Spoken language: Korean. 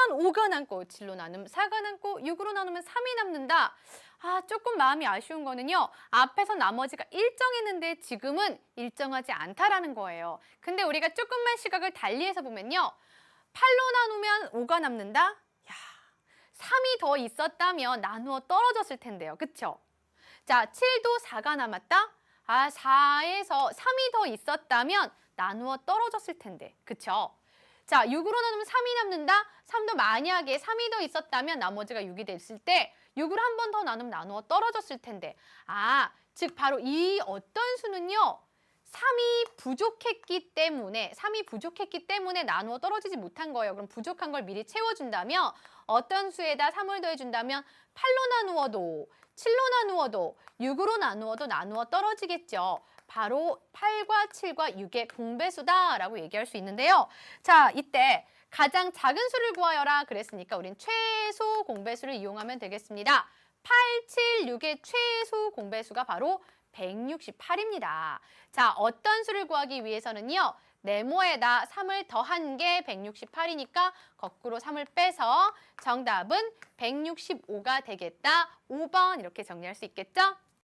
나누면 5가 남고 7로 나누면 4가 남고 6으로 나누면 3이 남는다. 아, 조금 마음이 아쉬운 거는요. 앞에서 나머지가 일정했는데 지금은 일정하지 않다라는 거예요. 근데 우리가 조금만 시각을 달리해서 보면요. 8로 나누면 5가 남는다. 야, 3이 더 있었다면 나누어 떨어졌을 텐데요. 그쵸? 자, 7도 4가 남았다. 아, 4에서 3이 더 있었다면 나누어 떨어졌을 텐데. 그쵸? 자, 6으로 나누면 3이 남는다. 3도 만약에 3이 더 있었다면 나머지가 6이 됐을 때 6을 한번 더 나누면 나누어 떨어졌을 텐데. 아, 즉 바로 이 어떤 수는요. 3이 부족했기 때문에 3이 부족했기 때문에 나누어 떨어지지 못한 거예요. 그럼 부족한 걸 미리 채워준다면 어떤 수에다 3을 더해준다면 8로 나누어도 7로 나누어도 6으로 나누어도 나누어 떨어지겠죠. 바로 8과 7과 6의 공배수다라고 얘기할 수 있는데요. 자, 이때 가장 작은 수를 구하여라 그랬으니까 우린 최소 공배수를 이용하면 되겠습니다. 8, 7, 6의 최소 공배수가 바로 168입니다. 자, 어떤 수를 구하기 위해서는요. 네모에다 3을 더한 게 168이니까 거꾸로 3을 빼서 정답은 165가 되겠다. 5번 이렇게 정리할 수 있겠죠?